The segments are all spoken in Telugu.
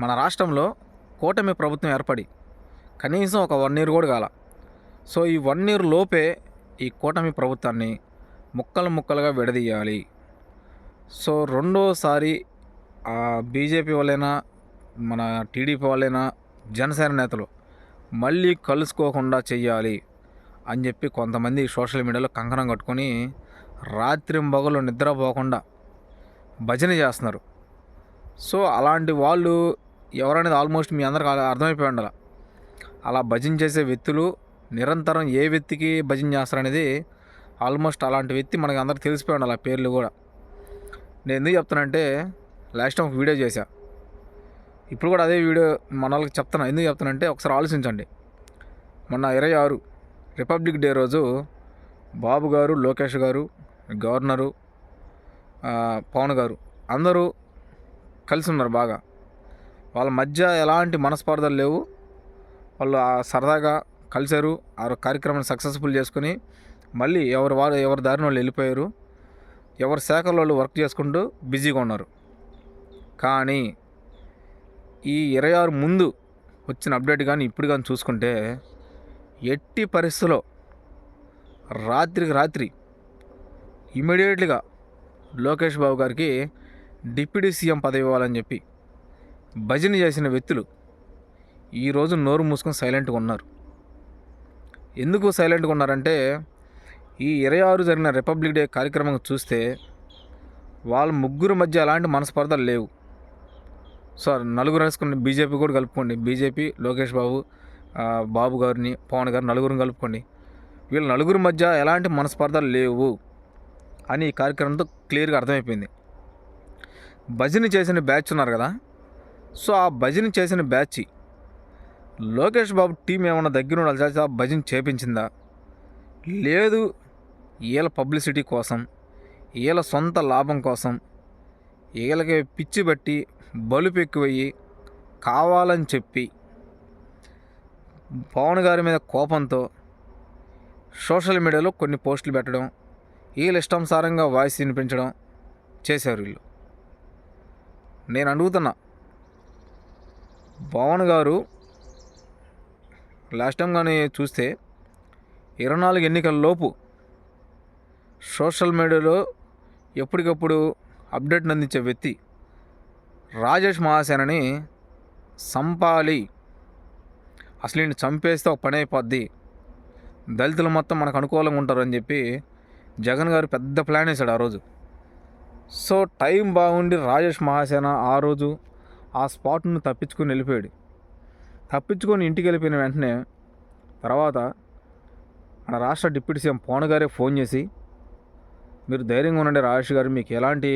మన రాష్ట్రంలో కూటమి ప్రభుత్వం ఏర్పడి కనీసం ఒక వన్ ఇయర్ కూడా కాల. సో ఈ వన్ ఇయర్ లోపే ఈ కూటమి ప్రభుత్వాన్ని ముక్కలు ముక్కలుగా విడదీయాలి. సో రెండోసారి బీజేపీ వాళ్ళైనా మన టీడీపీ వాళ్ళైనా జనసేన నేతలు మళ్ళీ కలుసుకోకుండా చెయ్యాలి అని చెప్పి కొంతమంది సోషల్ మీడియాలో కంకణం కట్టుకొని రాత్రింబగలు నిద్రపోకుండా భజన చేస్తున్నారు. సో అలాంటి వాళ్ళు ఎవరనేది ఆల్మోస్ట్ మీ అందరికి అలా అర్థమైపోయి ఉండాలి. అలా భజన చేసే వ్యక్తులు నిరంతరం ఏ వ్యక్తికి భజన చేస్తారనేది ఆల్మోస్ట్ అలాంటి వ్యక్తి మనకి అందరికి తెలిసిపోయి ఉండాలి ఆ పేర్లు కూడా. నేను ఎందుకు చెప్తానంటే లాస్ట్ టైం ఒక వీడియో చేశా. ఇప్పుడు కూడా అదే వీడియో మన వాళ్ళకి చెప్తాను ఎందుకు చెప్తానంటే ఒకసారి ఆలోచించండి. మొన్న ఇరవై ఆరు రిపబ్లిక్ డే రోజు బాబు గారు లోకేష్ గారు గవర్నరు పవన్ గారు అందరూ కలిసి ఉన్నారు బాగా. వాళ్ళ మధ్య ఎలాంటి మనస్పర్ధలు లేవు. వాళ్ళు సరదాగా కలిశారు. ఆ కార్యక్రమాన్ని సక్సెస్ఫుల్ చేసుకుని మళ్ళీ ఎవరు వారు ఎవరి దారిన వాళ్ళు వెళ్ళిపోయారు. ఎవరి శాఖలో వాళ్ళు వర్క్ చేసుకుంటూ బిజీగా ఉన్నారు. కానీ ఈ ఇరవై ఆరు ముందు వచ్చిన అప్డేట్ కానీ ఇప్పుడు కానీ చూసుకుంటే ఎట్టి పరిస్థితుల్లో రాత్రికి రాత్రి ఇమీడియట్లీగా లోకేష్ బాబు గారికి డిప్యూటీ సీఎం పదవి ఇవ్వాలని చెప్పి భజన చేసిన వ్యక్తులు ఈరోజు నోరు మూసుకొని సైలెంట్గా ఉన్నారు. ఎందుకు సైలెంట్గా ఉన్నారంటే ఈ ఇరవై ఆరు జరిగిన రిపబ్లిక్ డే కార్యక్రమం చూస్తే వాళ్ళ ముగ్గురు మధ్య ఎలాంటి మనస్పర్ధలు లేవు. సార్ నలుగురు వేసుకుని బీజేపీ కూడా కలుపుకోండి. బీజేపీ లోకేష్ బాబు బాబు గారిని పవన్ గారు నలుగురిని కలుపుకోండి. వీళ్ళ నలుగురి మధ్య ఎలాంటి మనస్పర్ధలు లేవు అని ఈ కార్యక్రమంతో క్లియర్గా అర్థమైపోయింది. భజన చేసిన బ్యాచ్ ఉన్నారు కదా సో ఆ భజన చేసిన బ్యాచ్. లోకేష్ బాబు టీం ఏమన్నా దగ్గర ఉండాలి చేసి ఆ భజన చేపించిందా? లేదు. వీళ్ళ పబ్లిసిటీ కోసం వీళ్ళ సొంత లాభం కోసం వీళ్ళకి పిచ్చి బట్టి బలుపు ఎక్కువయ్యి కావాలని చెప్పి. పవన్ గారి మీద కోపంతో సోషల్ మీడియాలో కొన్ని పోస్టులు పెట్టడం వీళ్ళ ఇష్టానుసారంగా వాయిస్ వినిపించడం చేశారు వీళ్ళు. నేను అడుగుతున్నా పవన్ గారు లాస్ట్ టైం కానీ చూస్తే ఇరవై నాలుగు ఎన్నికల లోపు సోషల్ మీడియాలో ఎప్పటికప్పుడు అప్డేట్ అందించే వ్యక్తి రాజేష్ మహాసేనని సంపాలి. అసలు ఈయన చంపేస్తే ఒక పని అయిపోద్ది. దళితులు మొత్తం మనకు అనుకూలంగా ఉంటారని చెప్పి జగన్ గారు పెద్ద ప్లాన్ వేశాడు ఆ రోజు. సో టైం బాగుండి రాజేష్ మహాసేన ఆ రోజు ఆ స్పాట్ను తప్పించుకొని వెళ్ళిపోయాడు. తప్పించుకొని ఇంటికి వెళ్ళిపోయిన వెంటనే తర్వాత మన రాష్ట్ర డిప్యూటీ సీఎం పవన్ గారే ఫోన్ చేసి మీరు ధైర్యంగా ఉండండి రాజేష్ గారు మీకు ఎలాంటి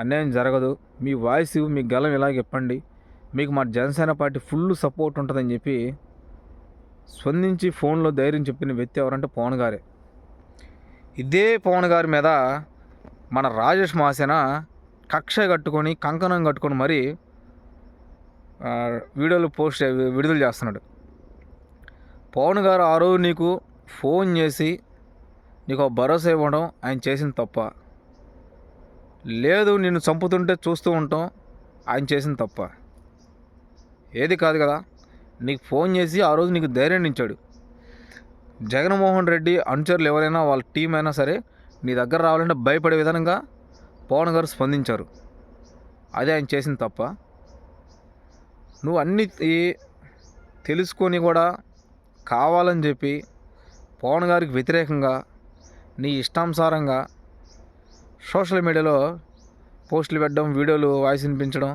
అన్యాయం జరగదు. మీ వాయిస్ మీ గలం ఇలా చెప్పండి. మీకు మా జనసేన పార్టీ ఫుల్ సపోర్ట్ ఉంటుందని చెప్పి స్పందించి ఫోన్లో ధైర్యం చెప్పిన వ్యక్తి ఎవరంటే పవన్ గారే. ఇదే పవన్ గారి మీద మన రాజేష్ మహాసేన కక్ష కట్టుకొని కంకణం కట్టుకొని మరీ వీడియోలు పోస్ట్ విడుదల చేస్తున్నాడు. పవన్ గారు ఆ రోజు నీకు ఫోన్ చేసి నీకు భరోసా ఇవ్వడం ఆయన చేసిన తప్ప. లేదు నిన్ను చంపుతుంటే చూస్తూ ఉంటాం ఆయన చేసిన తప్ప. ఏది కాదు కదా నీకు ఫోన్ చేసి ఆ రోజు నీకు ధైర్యం ఇచ్చాడు. జగన్మోహన్ రెడ్డి అనుచరులు ఎవరైనా వాళ్ళ టీం అయినా సరే నీ దగ్గర రావాలంటే భయపడే విధంగా పవన్ గారు స్పందించారు. అదే ఆయన చేసిన తప్ప. నువ్వు అన్ని తెలుసుకొని కూడా కావాలని చెప్పి పవన్ గారికి వ్యతిరేకంగా నీ ఇష్టానుసారంగా సోషల్ మీడియాలో పోస్టులు పెట్టడం వీడియోలు వాయిస్ వినిపించడం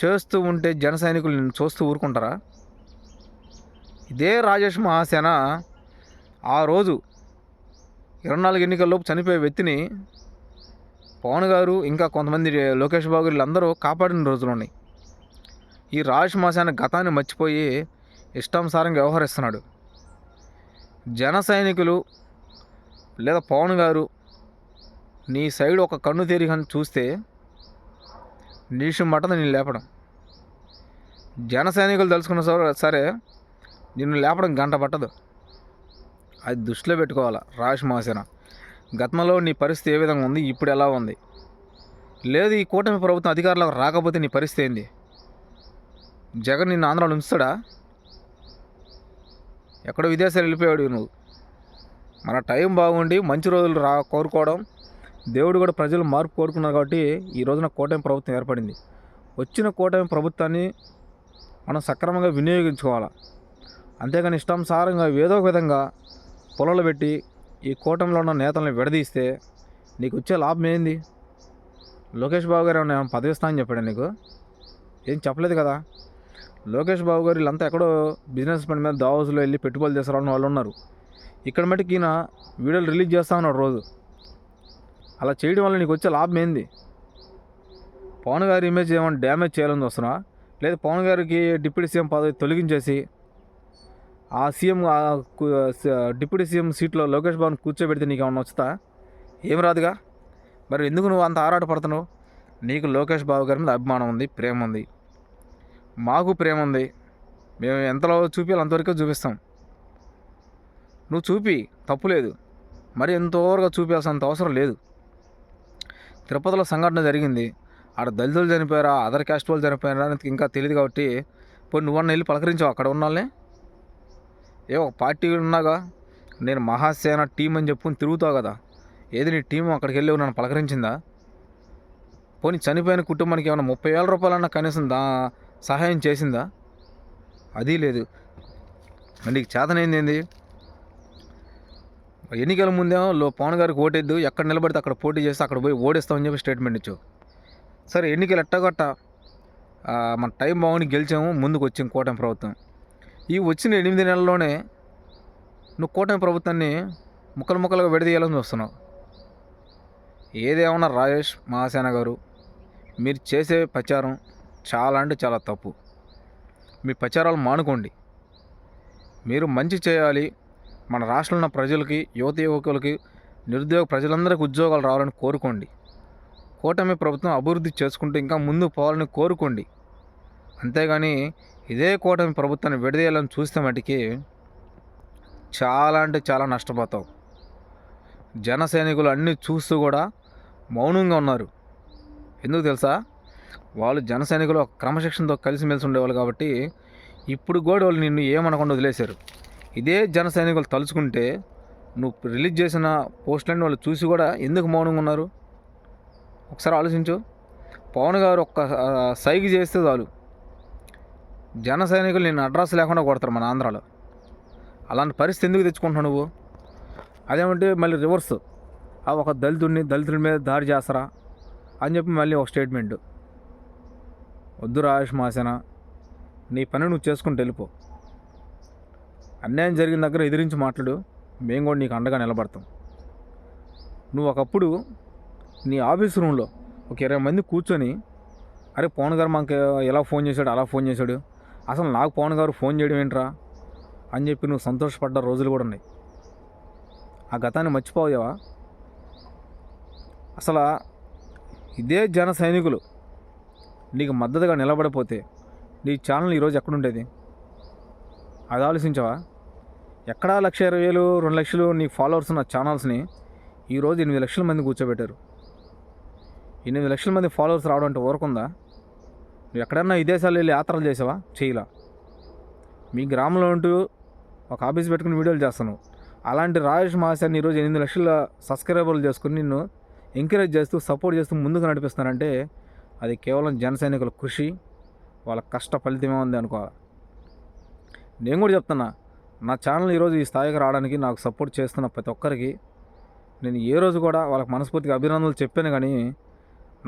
చేస్తూ ఉంటే జన సైనికులు నిన్ను చూస్తూ ఊరుకుంటారా? ఇదే రాజేష్ మహాసేన ఆ రోజు ఇరవై నాలుగు ఎన్నికల్లోపు చనిపోయే వ్యక్తిని పవన్ గారు ఇంకా కొంతమంది లోకేష్ బాబు వీళ్ళందరూ కాపాడిన రోజులు ఉన్నాయి. ఈ రాజేష్ మాసాన్ని గతాన్ని మర్చిపోయి ఇష్టానుసారంగా వ్యవహరిస్తున్నాడు. జన సైనికులు లేదా పవన్ గారు నీ సైడ్ ఒక కన్ను తిరిగి అని చూస్తే నీషం మటన నేను లేపడం. జన సైనికులు తెలుసుకున్న సరే- సరే నిన్ను లేపడం గంట పట్టదు. అది దృష్టిలో పెట్టుకోవాలా రాజేష్ మహాసేన గతంలో నీ పరిస్థితి ఏ విధంగా ఉంది? ఇప్పుడు ఎలా ఉంది? లేదు ఈ కూటమి ప్రభుత్వం అధికారంలోకి రాకపోతే నీ పరిస్థితి ఏంది? జగన్ నిన్ను ఆంధ్రాలో ఉంచుతాడా? ఎక్కడో విదేశాలు వెళ్ళిపోయాడు నువ్వు. మన టైం బాగుండి మంచి రోజులు రా కోరుకోవడం. దేవుడు కూడా ప్రజలు మార్పు కోరుకున్నారు కాబట్టి ఈ రోజున కూటమి ప్రభుత్వం ఏర్పడింది. వచ్చిన కూటమి ప్రభుత్వాన్ని మనం సక్రమంగా వినియోగించుకోవాలి? అంతేగాని ఇష్టానుసారంగా ఏదో ఒక విధంగా పొలాలు పెట్టి ఈ కూటమిలో ఉన్న నేతలను విడదీస్తే నీకు వచ్చే లాభం ఏంది? లోకేష్ బాబు గారు ఏమైనా పదవిస్తా అని చెప్పాడు నీకు? ఏం చెప్పలేదు కదా? లోకేష్ బాబు గారు వీళ్ళంతా ఎక్కడో బిజినెస్ పని మీద దావోస్లో వెళ్ళి పెట్టుబడులు చేస్తారని వాళ్ళు ఉన్నారు. ఇక్కడ మటుకు ఈయన వీడియోలు రిలీజ్ చేస్తా ఉన్నాడు రోజు. అలా చేయడం వల్ల నీకు వచ్చే లాభం ఏంది? పవన్ గారి ఇమేజ్ ఏమైనా డ్యామేజ్ చేయాలని వస్తున్నా లేదా పవన్ గారికి డిప్యూటీ సీఎం పదవి తొలగించేసి ఆ సీఎం ఆ డిప్యూటీ సీఎం సీట్లో లోకేష్ బాబుని కూర్చోబెడితే నీకు ఏమన్నా వచ్చుతా? ఏం రాదుగా? మరి ఎందుకు నువ్వు అంత ఆరాటపడుతున్నావు? నీకు లోకేష్ బాబు గారి మీద అభిమానం ఉంది ప్రేమ ఉంది. మాకు ప్రేమ ఉంది మేము ఎంతలో చూపించాలి అంతవరకే చూపిస్తాం. నువ్వు చూపి తప్పులేదు మరి ఎంతవరకు చూపించాల్సినంత అవసరం లేదు. తిరుపతిలో సంఘటన జరిగింది. ఆడ దళితులు చనిపోయారా అదర్ క్యాస్ట్ వాళ్ళు చనిపోయారా అనేది ఇంకా తెలియదు కాబట్టి పోయి నువ్వన్న వెళ్ళి పలకరించావు అక్కడ ఉన్న ఏ ఒక పార్టీ ఉన్నాగా నేను మహాసేన టీం అని చెప్పుకుని తిరుగుతావు కదా. ఏది నీ టీం అక్కడికి వెళ్ళి నన్ను పలకరించిందా? పోనీ చనిపోయిన కుటుంబానికి ఏమైనా ముప్పై వేల రూపాయలన్నా కనీసం దా సహాయం చేసిందా? అది లేదు. మరి నీకు చేతనైంది ఏంది? ఎన్నికల ముందేమో లో పవన్ గారికి ఓటేద్దు ఎక్కడ నిలబడితే అక్కడ పోటీ చేస్తే అక్కడ పోయి ఓడిస్తామని చెప్పి స్టేట్మెంట్ ఇచ్చావు. సరే ఎన్నికలు ఎట్టగొట్ట? మన టైం బాగుని గెలిచాము ముందుకు వచ్చింది కూటమి ప్రభుత్వం. ఈ వచ్చిన ఎనిమిది నెలల్లోనే నువ్వు కూటమి ప్రభుత్వాన్ని ముక్కలు ముక్కలుగా విడదీయాలని చూస్తున్నావు. ఏదేమన్నా రాజేష్ మహాసేన గారు మీరు చేసే ప్రచారం చాలా అంటే చాలా తప్పు. మీ ప్రచారాలు మానుకోండి. మీరు మంచి చేయాలి. మన రాష్ట్రంలో ఉన్న ప్రజలకి యువత యువకులకి నిరుద్యోగ ప్రజలందరికీ ఉద్యోగాలు రావాలని కోరుకోండి. కూటమి ప్రభుత్వం అభివృద్ధి చేసుకుంటూ ఇంకా ముందు పోవాలని కోరుకోండి. అంతేగాని ఇదే కూటమి ప్రభుత్వాన్ని విడదీయాలని చూస్తే మటుకి చాలా అంటే చాలా నష్టపోతావు జన సైనికులు అన్నీ చూస్తూ కూడా మౌనంగా ఉన్నారు. ఎందుకు తెలుసా? వాళ్ళు జన సైనికులు క్రమశిక్షణతో కలిసిమెలిసి ఉండేవాళ్ళు కాబట్టి ఇప్పుడు కూడా వాళ్ళు నిన్ను ఏమనకుండా వదిలేశారు. ఇదే జన సైనికులు తలుచుకుంటే నువ్వు రిలీజ్ చేసిన పోస్టులన్నీ వాళ్ళు చూసి కూడా ఎందుకు మౌనంగా ఉన్నారు? ఒకసారి ఆలోచించు. పవన్ గారు ఒక్క ఆ, సైగ చేస్తే చాలు. జన సైనికులు నేను అడ్రస్ లేకుండా కొడతారు మన ఆంధ్రాలో. అలాంటి పరిస్థితి ఎందుకు తెచ్చుకుంటున్నావు నువ్వు? అదేమంటే మళ్ళీ రివర్స్. ఆ ఒక దళితుడిని దళితుడి మీద దాడి చేస్తారా? అని చెప్పి మళ్ళీ ఒక స్టేట్మెంట్ వద్దు రాజేష్ మాసేన నీ పని నువ్వు చేసుకుని వెళ్ళిపో. అన్యాయం జరిగిన దగ్గర ఎదిరించి మాట్లాడు మేము కూడా నీకు అండగా నిలబడతాం. నువ్వు ఒకప్పుడు నీ ఆఫీస్ రూమ్లో ఒక ఇరవై మంది కూర్చొని అరే పవన్ గారు మాకు ఎలా ఫోన్ చేశాడు అలా ఫోన్ చేశాడు అసలు నాకు పవన్ గారు ఫోన్ చేయడం ఏంట్రా అని చెప్పి నువ్వు సంతోషపడ్డ రోజులు కూడా ఉన్నాయి. ఆ గతాన్ని మర్చిపోయావా? అసలు ఇదే జన సైనికులు నీకు మద్దతుగా నిలబడిపోతే నీ ఛానల్ ఈరోజు ఎక్కడుండేది? అది ఆలోచించావా? ఎక్కడా లక్ష ఇరవై వేలు రెండు లక్షలు నీ ఫాలోవర్స్ ఉన్న ఛానల్స్ని ఈరోజు ఎనిమిది లక్షల మంది కూర్చోబెట్టారు. ఎనిమిది లక్షల మంది ఫాలోవర్స్ రావడం అంటే ఊరకుందా? నువ్వు ఎక్కడన్నా విదేశాలు వెళ్ళి యాత్రలు చేసావా? చేయలా. మీ గ్రామంలో ఉంటూ ఒక ఆఫీస్ పెట్టుకుని వీడియోలు చేస్తాను. అలాంటి రాజేష్ మహాశాన్ని ఈరోజు ఎనిమిది లక్షల సబ్స్క్రైబర్లు చేసుకుని నిన్ను ఎంకరేజ్ చేస్తూ సపోర్ట్ చేస్తూ ముందుకు నడిపిస్తానంటే అది కేవలం జన సైనికుల కృషి వాళ్ళ కష్ట ఫలితమే ఉంది అనుకోవాలి. నేను కూడా చెప్తున్నా నా ఛానల్ ఈరోజు ఈ స్థాయికి రావడానికి నాకు సపోర్ట్ చేస్తున్న ప్రతి ఒక్కరికి నేను ఏ రోజు కూడా వాళ్ళకి మనస్ఫూర్తిగా అభినందనలు చెప్పాను కానీ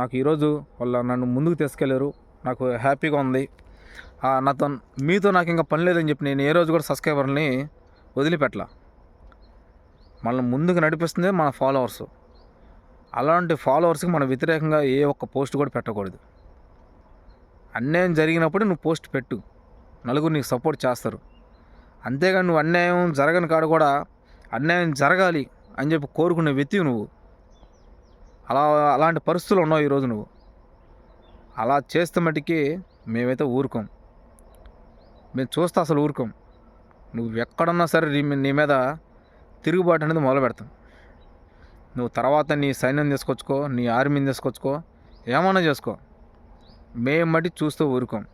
నాకు ఈరోజు వాళ్ళ నన్ను ముందుకు తీసుకెళ్ళారు నాకు హ్యాపీగా ఉంది. నాతో మీతో నాకు ఇంకా పని లేదని చెప్పి నేను ఏ రోజు కూడా సబ్స్క్రైబర్ని వదిలిపెట్టలా. మనల్ని ముందుకు నడిపిస్తుంది మన ఫాలోవర్స్. అలాంటి ఫాలోవర్స్కి మనం వ్యతిరేకంగా ఏ ఒక్క పోస్ట్ కూడా పెట్టకూడదు. అన్యాయం జరిగినప్పుడు నువ్వు పోస్ట్ పెట్టు. నలుగురు నీకు సపోర్ట్ చేస్తారు. అంతేగాని నువ్వు అన్యాయం జరగని కాడ కూడా అన్యాయం జరగాలి అని చెప్పి కోరుకునే వ్యక్తి నువ్వు. అలా అలాంటి పరిస్థితులు ఉన్నావు ఈరోజు నువ్వు. అలా చేస్తే మటుకి మేమైతే ఊరుకోం. మేము చూస్తే అసలు ఊరుకోం. నువ్వు ఎక్కడున్నా సరే నీ నీ మీద తిరుగుబాటు అనేది మొదలు పెడతాం నువ్వు తర్వాత నీ సైన్యం తీసుకొచ్చుకో నీ ఆర్మీని తీసుకొచ్చుకో ఏమన్నా చేసుకో. మేము మట్టి చూస్తూ ఊరుకోం.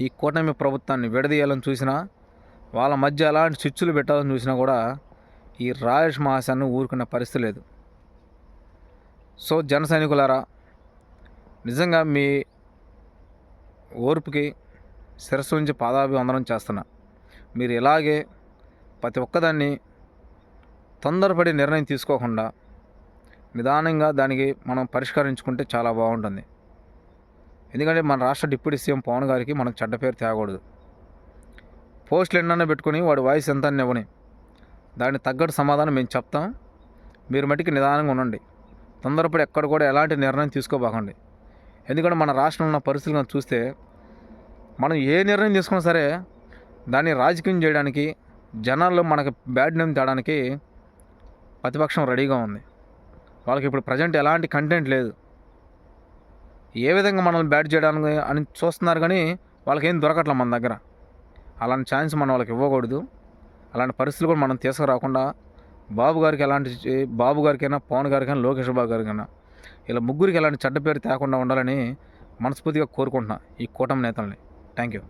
ఈ కూటమి ప్రభుత్వాన్ని విడదీయాలని చూసినా వాళ్ళ మధ్య ఎలాంటి చిచ్చులు పెట్టాలని చూసినా కూడా ఈ రాజేష్ మహాశాన్ని ఊరుకునే పరిస్థితి లేదు. సో జన సైనికులారా నిజంగా మీ ఓర్పుకి శిరస్సు నుంచి పాదాభివందనం చేస్తున్నా. మీరు ఇలాగే ప్రతి ఒక్కదాన్ని తొందరపడి నిర్ణయం తీసుకోకుండా నిదానంగా దానికి మనం పరిష్కరించుకుంటే చాలా బాగుంటుంది. ఎందుకంటే మన రాష్ట్ర డిప్యూటీ సీఎం పవన్ గారికి మనకు చెడ్డ పేరు తేకూడదు. పోస్టులు ఎన్నైనా పెట్టుకుని వాడి వాయిస్ ఎంత ఇవ్వని దానికి తగ్గట్టు సమాధానం మేము చెప్తాం. మీరు మట్టికి నిదానంగా ఉండండి. తొందరపడి ఎక్కడ కూడా ఎలాంటి నిర్ణయం తీసుకోబాకండి. ఎందుకంటే మన రాష్ట్రంలో ఉన్న పరిస్థితులను చూస్తే మనం ఏ నిర్ణయం తీసుకున్నా సరే దాన్ని రాజకీయం చేయడానికి జనాల్లో మనకు బ్యాడ్ నేమ్ తేడానికి ప్రతిపక్షం రెడీగా ఉంది. వాళ్ళకి ఇప్పుడు ప్రజెంట్ ఎలాంటి కంటెంట్ లేదు. ఏ విధంగా మనల్ని బ్యాట్ చేయడానికి అని చూస్తున్నారు కానీ వాళ్ళకి ఏం దొరకట్లే మన దగ్గర. అలాంటి ఛాన్స్ మనం వాళ్ళకి ఇవ్వకూడదు. అలాంటి పరిస్థితులు కూడా మనం తీసుకురాకుండా బాబు గారికి ఎలాంటి బాబు గారికైనా పవన్ గారికైనా లోకేష్ బాబు గారికైనా ఇలా ముగ్గురికి ఎలాంటి చెడ్డ పేరు తేకుండా ఉండాలని మనస్ఫూర్తిగా కోరుకుంటున్నా ఈ కూటమి నేతల్ని. Thank you